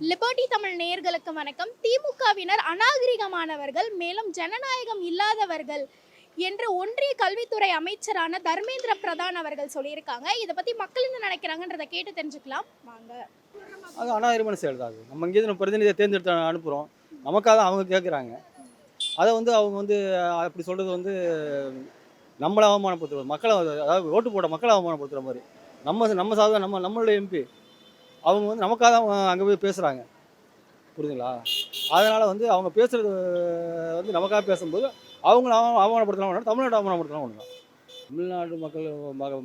Liberty Tamil நேயர்களுக்கு வணக்கம். திமுகவினர் அநாகரிகமானவர்கள் மேலும் ஜனநாயகம் இல்லாதவர்கள் என்று ஒன்றிய கல்வித்துறை அமைச்சரான தர்மேந்திர பிரதான் அவர்கள் சொல்லியிருக்காங்க. இதை பத்தி மக்கள் என்ன நினைக்கிறாங்கன்றதை கேட்டு தெரிஞ்சுக்கலாம். வாங்க. அது அநாகரிகமான செயல் தான் அது. நம்ம இங்கே நம்ம பிரதிநிதியை தேர்ந்தெடுத்து அனுப்புகிறோம் நமக்காக அவங்க கேட்குறாங்க அதை வந்து அவங்க வந்து அப்படி சொல்கிறது வந்து நம்மளை அவமானப்படுத்துறது மக்களை அதாவது ஓட்டு போட மக்களை அவமானப்படுத்துகிற மாதிரி. நம்ம நம்ம சாதா நம்ம நம்மளுடைய எம்பி. அவங்க வந்து நமக்காக தான் அங்கே போய் பேசுகிறாங்க புரியுதுங்களா? அதனால் வந்து அவங்க பேசுகிறது வந்து நமக்காக பேசும்போது அவங்கள அவ- அவமானப்படுத்தலாம் ஒன்று தமிழ்நாடு அவமானப்படுத்தலாம் ஒன்று தமிழ்நாடு மக்கள்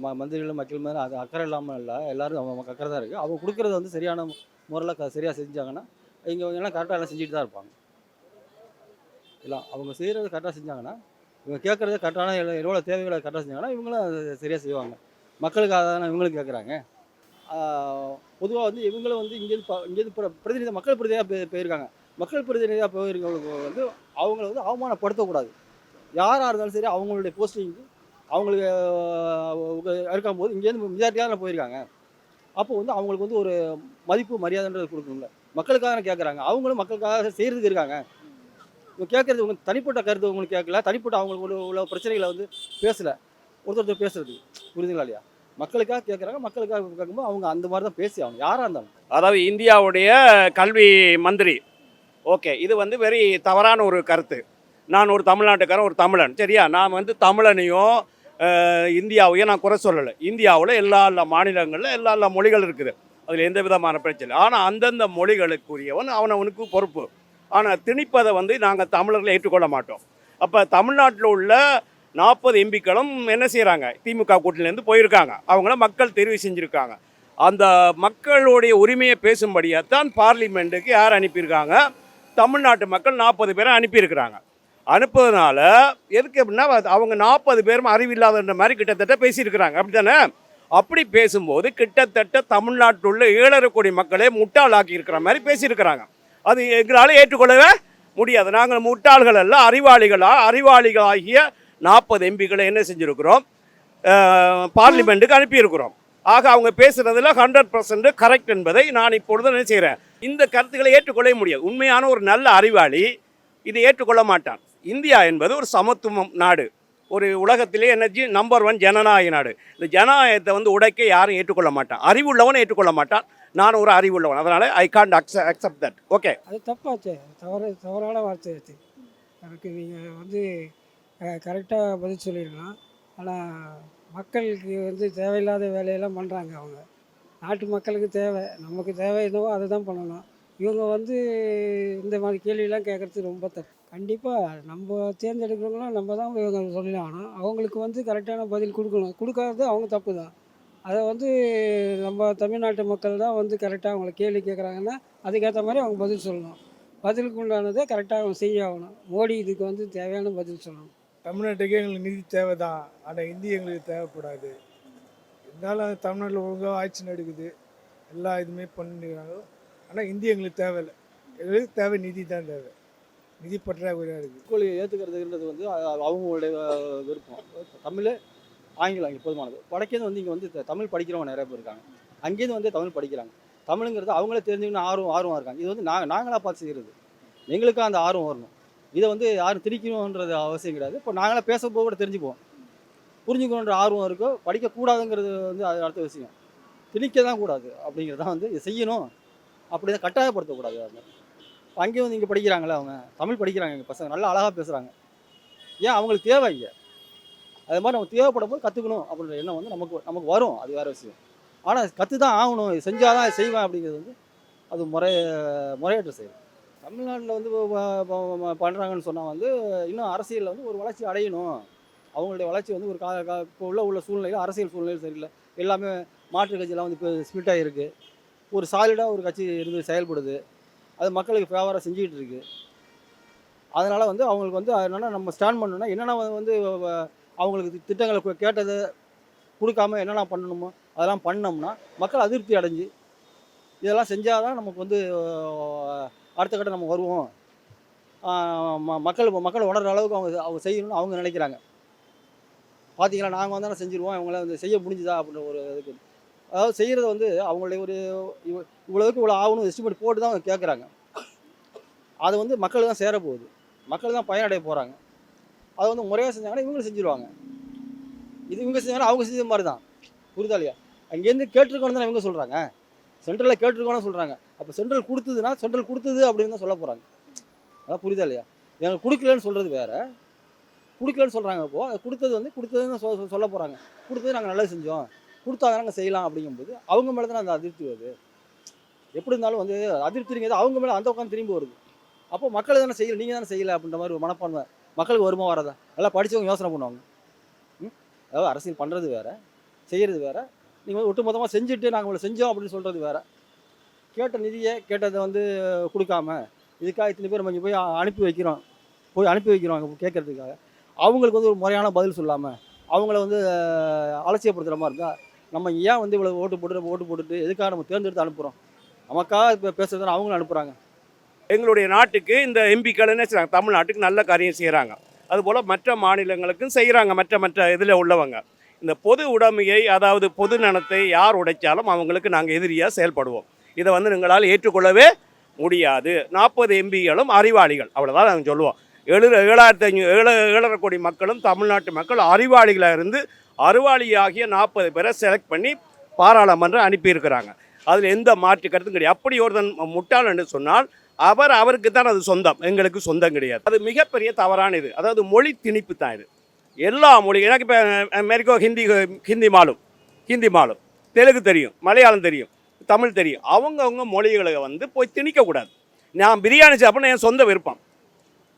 ம- மந்திரிகள் மக்கள் மேலே அது அக்கறை இல்லாமல் இல்லை. எல்லாரும் அவங்க அக்கறை தான் இருக்குது அவங்க கொடுக்குறது வந்து சரியான முறையில் க சரியாக செஞ்சாங்கன்னா இங்கே எல்லாம் கரெக்டாக எல்லாம் செஞ்சுட்டு தான் இருப்பாங்க. இல்லை அவங்க செய்கிறது கரெக்டாக செஞ்சாங்கன்னா இவங்க கேட்குறது கரெக்டான எவ்வளோ தேவைகளை கரெக்டாக செஞ்சாங்கன்னா இவங்களும் சரியாக செய்வாங்க. மக்களுக்காக தானே இவங்களும் கேட்குறாங்க. பொதுவாக வந்து இவங்களும் வந்து இங்கேருந்து ப- இங்கேருந்து பிர- பிரதிநிதி மக்கள் பிரதிநிதியாக போய் போயிருக்காங்க. மக்கள் பிரதிநிதியாக போயிருக்கவங்களுக்கு வந்து அவங்கள வந்து அவமானப்படுத்தக்கூடாது. யாராக இருந்தாலும் சரி அவங்களுடைய போஸ்டிங்க்கு அவங்களுக்கு அஹ், இருக்கும்போது இங்கேருந்து மெஜாரிட்டியாக போயிருக்காங்க. அப்போ வந்து அவங்களுக்கு வந்து ஒரு மதிப்பு மரியாதைன்றது கொடுக்கணும்ல. மக்களுக்காக கேட்குறாங்க அவங்களும் மக்களுக்காக செய்கிறதுக்கு இருக்காங்க. இவங்க கேட்குறது உங்க தனிப்பட்ட கருத்து உங்களுக்கு கேட்கல தனிப்பட்ட அவங்களுக்கு உள்ள உள்ள பிரச்சனைகளை வந்து பேசலை. ஒருத்தர் ஒருத்தர் பேசுறது. புரியுதுங்களா இல்லையா? மக்களுக்காக கேட்குறாங்க மக்களுக்காக கேட்கும்போது அவங்க அந்த மாதிரி தான் பேசி ஆகணும். யாராக இருந்தாலும். அதாவது இந்தியாவுடைய கல்வி மந்திரி. ஓகே இது வந்து வெரி தவறான ஒரு கருத்து. நான் ஒரு தமிழ்நாட்டுக்காரன் ஒரு தமிழன். சரியா? நான் வந்து தமிழனையும் இந்தியாவையும் நான் குறை சொல்லலை. இந்தியாவில் எல்லா எல்லா மாநிலங்களில் எல்லா எல்லா மொழிகள் இருக்குது. அதில் எந்த விதமான பிரச்சனை ஆனால் அந்தந்த மொழிகளுக்குரியவன் அவனவனுக்கு பொறுப்பு. ஆனால் திணிப்பதை வந்து நாங்கள் தமிழர்களை ஏற்றுக்கொள்ள மாட்டோம். அப்போ தமிழ்நாட்டில் உள்ள நாற்பது எம்பிக்களும் என்ன செய்கிறாங்க திமுக கூட்டணியிலேருந்து போயிருக்காங்க. அவங்கள மக்கள் தெரிவு செஞ்சுருக்காங்க. அந்த மக்களுடைய உரிமையை பேசும்படியாக தான் பார்லிமெண்ட்டுக்கு யார் அனுப்பியிருக்காங்க? தமிழ்நாட்டு மக்கள் நாற்பது பேரை அனுப்பியிருக்கிறாங்க. அனுப்புறதுனால எதுக்கு அப்படின்னா அது அவங்க நாற்பது பேரும் அறிவில்லாதன்ற மாதிரி கிட்டத்தட்ட பேசியிருக்கிறாங்க. அப்படி தானே அப்படி பேசும்போது கிட்டத்தட்ட தமிழ்நாட்டில் உள்ள ஏழரை கோடி மக்களே முட்டாளாக்கி இருக்கிற மாதிரி பேசியிருக்கிறாங்க. அது எங்களால் ஏற்றுக்கொள்ளவே முடியாது. நாங்கள் முட்டாள்கள் அல்ல அறிவாளிகளா அறிவாளிகளாகிய நாற்பது எம்பிக்களை என்ன செஞ்சுருக்கிறோம்? பார்லிமெண்ட்டுக்கு அனுப்பியிருக்கிறோம். ஆக அவங்க பேசுகிறதுல ஹண்ட்ரட் பர்சன்ட் கரெக்ட் என்பதை நான் இப்பொழுது என்ன செய்கிறேன் இந்த கருத்துக்களை ஏற்றுக்கொள்ள முடியாது. உண்மையான ஒரு நல்ல அறிவாளி இதை ஏற்றுக்கொள்ள மாட்டான். இந்தியா என்பது ஒரு சமத்துவம் நாடு. ஒரு உலகத்திலே எனர்ஜி நம்பர் ஒன் ஜனநாயக நாடு. இந்த ஜனநாயகத்தை வந்து உடைக்க யாரும் ஏற்றுக்கொள்ள மாட்டான். அறிவுள்ளவன் ஏற்றுக்கொள்ள மாட்டான். நான் ஒரு அறிவுள்ளவன். அதனால் ஐ காண்ட் அக்ச அக்செப்ட் தட் ஓகே அது தப்பாச்சு. தவறு தவறான வார்த்தை எனக்கு நீங்கள் வந்து கரெக்டாக பதில் சொல்லிடலாம் ஆனால் மக்களுக்கு வந்து தேவையில்லாத வேலையெல்லாம் பண்ணுறாங்க அவங்க. நாட்டு மக்களுக்கு தேவை. நமக்கு தேவை என்னவோ அதை தான் பண்ணணும். இவங்க வந்து இந்த மாதிரி கேள்வியெல்லாம் கேட்குறது ரொம்ப தப்பு. கண்டிப்பாக நம்ம தேர்ந்தெடுக்கிறவங்களும் நம்ம தான் இவங்க சொல்லி ஆகணும். அவங்களுக்கு வந்து கரெக்டான பதில் கொடுக்கணும். கொடுக்காதது அவங்க தப்பு தான். அதை வந்து நம்ம தமிழ்நாட்டு மக்கள் தான் வந்து கரெக்டாக அவங்கள கேள்வி கேட்குறாங்கன்னா அதுக்கேற்ற மாதிரி அவங்க பதில் சொல்லணும். பதிலுக்கு உண்டானதை கரெக்டாக அவங்க செய்ய ஆகணும் மோடி இதுக்கு வந்து தேவையான பதில் சொல்லணும். தமிழ்நாட்டுக்கு எங்களுக்கு நிதி தேவை தான் ஆனால் இந்தி எங்களுக்கு தேவைப்படாது. இருந்தாலும் தமிழ்நாட்டில் ஒழுங்காக ஆட்சி நடக்குது. எல்லா இதுவுமே பண்ணிக்கிறாங்க ஆனால் இந்தி எங்களுக்கு தேவையில்லை. எங்களுக்கு தேவை நிதி தான் தேவை. நிதி பற்றாக்குறையாக இருக்குது கூலியை ஏற்றுக்கிறதுன்றது வந்து அவங்களுடைய விருப்பம். தமிழ் ஆங்கிலம் இங்கே போதுமானது. வடக்கேந்து வந்து இங்கே வந்து தமிழ் படிக்கிறவங்க நிறைய பேர் இருக்காங்க. அங்கேருந்து வந்து தமிழ் படிக்கிறாங்க. தமிழுங்கிறது அவங்களே தெரிஞ்சுக்கணும் ஆர்வம் ஆர்வம் இருக்காங்க. இது வந்து நாங்கள் நாங்களாக பார்த்து செய்கிறது எங்களுக்கும் அந்த ஆர்வம் வரணும். இதை வந்து யாரும் திணிக்கணுன்றது அவசியம் கிடையாது. இப்போ நாங்களாம் பேசும்போது கூட தெரிஞ்சுக்குவோம். புரிஞ்சுக்கணுன்ற ஆர்வம் இருக்கோ படிக்கக்கூடாதுங்கிறது வந்து அது அடுத்த விஷயம். திணிக்க தான் கூடாது அப்படிங்கிறது தான் வந்து இது செய்யணும். அப்படி தான் கட்டாயப்படுத்தக்கூடாது அவங்க. அங்கேயும் வந்து இங்கே படிக்கிறாங்களே அவங்க. தமிழ் படிக்கிறாங்க எங்கள் பசங்க. நல்லா அழகாக பேசுகிறாங்க ஏன்? அவங்களுக்கு தேவை இங்கே. அது மாதிரி நம்ம தேவைப்படும் போது கற்றுக்கணும் அப்படின்ற எண்ணம் வந்து நமக்கு நமக்கு வரும். அது வேறு விஷயம். ஆனால் கற்று தான் ஆகணும். இது செஞ்சால் தான் செய்வேன் அப்படிங்கிறது வந்து அது முறை முறையற்ற செயல். தமிழ்நாட்டில் வந்து பண்ணுறாங்கன்னு சொன்னால் வந்து இன்னும் அரசியலில் வந்து ஒரு வளர்ச்சி அடையணும். அவங்களுடைய வளர்ச்சி வந்து ஒரு கா இப்போ உள்ள உள்ள சூழ்நிலையில் அரசியல் சூழ்நிலையில் சரியில்லை. எல்லாமே மாற்று கட்சியெல்லாம் வந்து இப்போ ஸ்பிளிட் ஆகிருக்கு ஒரு சாலிடாக ஒரு கட்சி இருந்து செயல்படுது. அது மக்களுக்கு ஃபேவராக செஞ்சுக்கிட்டு இருக்குது அதனால் வந்து அவங்களுக்கு வந்து என்னென்னா நம்ம ஸ்டாண்ட் பண்ணணும்னா என்னென்ன வந்து அவங்களுக்கு திட்டங்களை கேட்டதை கொடுக்காம என்னென்ன பண்ணணுமோ அதெல்லாம் பண்ணோம்னா மக்கள் அதிருப்தி அடைஞ்சு இதெல்லாம் செஞ்சால் தான் நமக்கு வந்து அடுத்த கட்டம் நம்ம வருவோம். ம- மக்கள் மக்கள் உணர்ற அளவுக்கு அவங்க அவங்க செய்யணும்னு அவங்க நினைக்கிறாங்க. பார்த்தீங்களா நாங்கள் வந்தாலும் செஞ்சுருவோம் இவங்கள வந்து செய்ய முடிஞ்சுதா அப்படின்ற ஒரு இதுக்கு. அதாவது செய்கிறத வந்து அவங்களுடைய ஒரு இவ- இவ்வளோ ஆகணும் எஸ்டிமேட் போட்டு தான் அவங்க கேட்குறாங்க அது வந்து மக்கள் தான் சேர போகுது. மக்கள் தான் பயனடைய போகிறாங்க அதை வந்து முறையாக செஞ்சாங்கன்னா இவங்களும் செஞ்சுருவாங்க. இது இவங்க செஞ்சாங்கன்னா அவங்க செஞ்ச மாதிரி தான் புரிதா இல்லையா? அங்கேருந்து கேட்டிருக்கோன்னு தான் இவங்க சொல்கிறாங்க சென்ட்ரலில் கேட்டிருக்கோன்னு சொல்கிறாங்க அப்போ சென்ட்ரல் கொடுத்ததுன்னா சென்ட்ரல் கொடுத்தது அப்படின்னு தான் சொல்ல போகிறாங்க அதான் புரியுதா இல்லையா? எங்களுக்கு கொடுக்கலன்னு சொல்கிறது வேறு. கொடுக்கலன்னு சொல்கிறாங்க இப்போது அது கொடுத்தது வந்து கொடுத்ததுன்னு சொ சொல்ல போகிறாங்க கொடுத்தது நாங்கள் நல்லது செஞ்சோம். கொடுத்தாங்க நாங்கள் செய்யலாம் அப்படிங்கும்போது அவங்க மேலே தான் அந்த அதிருப்தி வருது. எப்படி இருந்தாலும் வந்து அதிருப்திங்கிறது அவங்க மேலே அந்த உட்காந்து திரும்பி வருது. அப்போ மக்கள் தானே செய்யலை நீங்கள் தானே செய்யலை அப்படின்ற மாதிரி ஒரு மனப்பான்மை. மக்களுக்கு வருமா வராதா? நல்லா படித்தவங்க யோசனை பண்ணுவாங்க. ம்? அதாவது அரசியல் பண்ணுறது வேறு செய்கிறது வேறு நீங்கள் வந்து ஒட்டுமொத்தமாக செஞ்சுட்டு நாங்கள் உங்களை செஞ்சோம் அப்படின்னு சொல்கிறது வேறு. கேட்ட நிதியை கேட்டதை வந்து கொடுக்காம இதுக்காக இத்தனை பேர் நம்ம இங்கே போய் அனுப்பி வைக்கிறோம். போய் அனுப்பி வைக்கிறோம் அங்கே கேட்கறதுக்காக. அவங்களுக்கு வந்து ஒரு முறையான பதில் சொல்லாமல் அவங்கள வந்து அலட்சியப்படுத்துகிற மாதிரி இருந்தால் நம்ம ஏன் வந்து இவ்வளோ ஓட்டு போட்டு ஓட்டு போட்டுட்டு எதுக்காக நம்ம தேர்ந்தெடுத்து அனுப்புகிறோம் நமக்காக இப்போ பேசுகிறதுனா அவங்களும் அனுப்புகிறாங்க எங்களுடைய நாட்டுக்கு இந்த எம்பிக்கள் என்ன செய்கிறாங்க தமிழ்நாட்டுக்கு நல்ல காரியம் செய்கிறாங்க அதுபோல் மற்ற மாநிலங்களுக்கும் செய்கிறாங்க மற்ற மற்ற இதில் உள்ளவங்க. இந்த பொது உடைமையை அதாவது பொது நலத்தை யார் உடைச்சாலும் அவங்களுக்கு நாங்கள் எதிரியாக செயல்படுவோம். இதை வந்து எங்களால் ஏற்றுக்கொள்ளவே முடியாது. நாற்பது எம்பிகளும் அறிவாளிகள். அவ்வளோதான் நாங்கள் சொல்லுவோம். எழு ஏழாயிரத்தி ஐநூறு ஏழு ஏழரை கோடி மக்களும் தமிழ்நாட்டு மக்கள் அறிவாளிகளாக இருந்து அறிவாளியாகிய நாற்பது பேரை செலக்ட் பண்ணி பாராளுமன்றம் அனுப்பியிருக்கிறாங்க. அதில் எந்த மாற்று கருத்தும் கிடையாது. அப்படி ஒருத்தன் முட்டாள் என்று சொன்னால் அவர் அவருக்கு தான் அது சொந்தம். எங்களுக்கு சொந்தம் கிடையாது. அது மிகப்பெரிய தவறான இது. அதாவது மொழி திணிப்பு தான் இது. எல்லா மொழி எனக்கு இப்போ அமெரிக்கா ஹிந்தி ஹிந்தி மாலும் ஹிந்தி மாலும். தெலுங்கு தெரியும் மலையாளம் தெரியும் தமிழ் தெரியும். அவங்கவுங்க மொழிகளை வந்து போய் திணிக்கக்கூடாது. நான் பிரியாணி சாப்பிட்ணும் என் சொந்த விருப்பம்.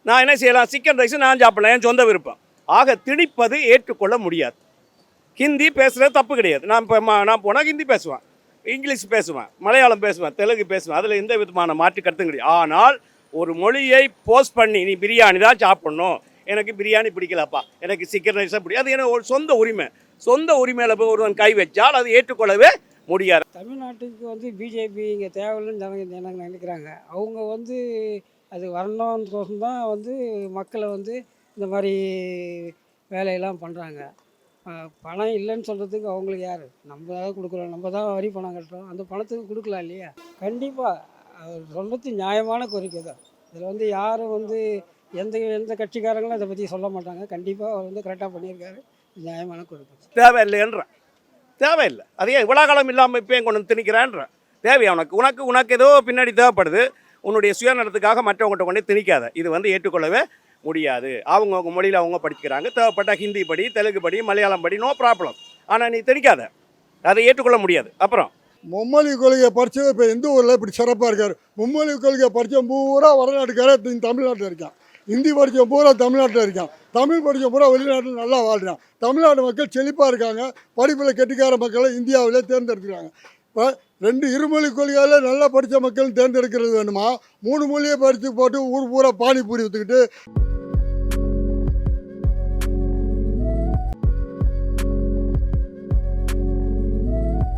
நான் என்ன செய்யலாம்? சிக்கன் ரைஸ் நான் சாப்பிடலாம் என் சொந்த விருப்பம். ஆக திணிப்பது ஏற்றுக்கொள்ள முடியாது. ஹிந்தி பேசுகிறது தப்பு கிடையாது. நான் இப்போ நான் போனால் ஹிந்தி பேசுவேன் இங்கிலீஷ் பேசுவேன் மலையாளம் பேசுவேன் தெலுங்கு பேசுவேன். அதில் எந்த விதமான மாற்று கருத்தும் கிடையாது. ஆனால் ஒரு மொழியை போஸ்ட் பண்ணி நீ பிரியாணி தான் சாப்பிட்ணும் எனக்கு பிரியாணி பிடிக்கலப்பா. எனக்கு சிக்கன் ரைஸாக பிடிக்கும். அது எனக்கு ஒரு சொந்த உரிமை. சொந்த உரிமையில் போய் ஒருவன் கை வச்சால் அது ஏற்றுக்கொள்ளவே முடியாது. தமிழ்நாட்டுக்கு வந்து பிஜேபி இங்கே தேவையில்லைன்னு ஜனங்க ஜனங்க நினைக்கிறாங்க. அவங்க வந்து அது வரணுன்றோசம் தான் வந்து மக்களை வந்து இந்த மாதிரி வேலையெல்லாம் பண்ணுறாங்க பணம் இல்லைன்னு சொல்கிறதுக்கு அவங்களுக்கு யார்? நம்ம தான் கொடுக்குறோம். நம்ம தான் வரி பணம் கட்டுறோம். அந்த பணத்துக்கு கொடுக்கலாம் இல்லையா? கண்டிப்பாக அவர் சொல்கிறது நியாயமான கோரிக்கை தான். இதில் வந்து யாரும் வந்து எந்த எந்த கட்சிக்காரங்களும் இதை பற்றி சொல்ல மாட்டாங்க. கண்டிப்பாக அவர் வந்து கரெக்டாக பண்ணியிருக்காரு. நியாயமான கோரிக்கை தேவையில்லைன்ற தேவையில்லை. அதே இவ்வளோ காலம் இல்லாமல் இப்போ கொண்டு வந்து திணிக்கிறான்ற? தேவையா? உனக்கு உனக்கு உனக்கு ஏதோ பின்னாடி தேவைப்படுது. உன்னுடைய சுயநலத்துக்காக மற்றவங்கள்ட்ட கொண்டு திணிக்காத. இது வந்து ஏற்றுக்கொள்ளவே முடியாது. அவங்கவுங்க மொழியில் அவங்க படிச்சுக்கிறாங்க. தேவைப்பட்ட ஹிந்தி படி தெலுங்கு படி மலையாளம் படி நோ ப்ராப்ளம் ஆனால் நீ திணிக்காத. அதை ஏற்றுக்கொள்ள முடியாது. அப்புறம்? மும்மொழி கொள்கையை படித்து இப்போ எந்த ஊரில் இப்படி சிறப்பாக இருக்கார்? மும்மொழி கொள்கையை படித்த பூரா வடநாட்டுக்காரன் தமிழ்நாட்டில் இருக்கான். ஹிந்தி படித்த பூரா தமிழ்நாட்டில் இருக்கான். தமிழ் படித்த பூரா வெளிநாட்டில் நல்லா வாழ்கிறான் தமிழ்நாடு மக்கள் செழிப்பாக இருக்காங்க. படிப்பில் கெட்டிக்கார மக்களை இந்தியாவிலே தேர்ந்தெடுக்கிறாங்க. இப்போ ரெண்டு இருமொழி கொள்கையால் நல்லா படித்த மக்கள் தேர்ந்தெடுக்கிறது வேணுமா? மூணு மொழியை படித்து போட்டு ஊர் பூரா பானிபூரி விற்றுக்கிட்டு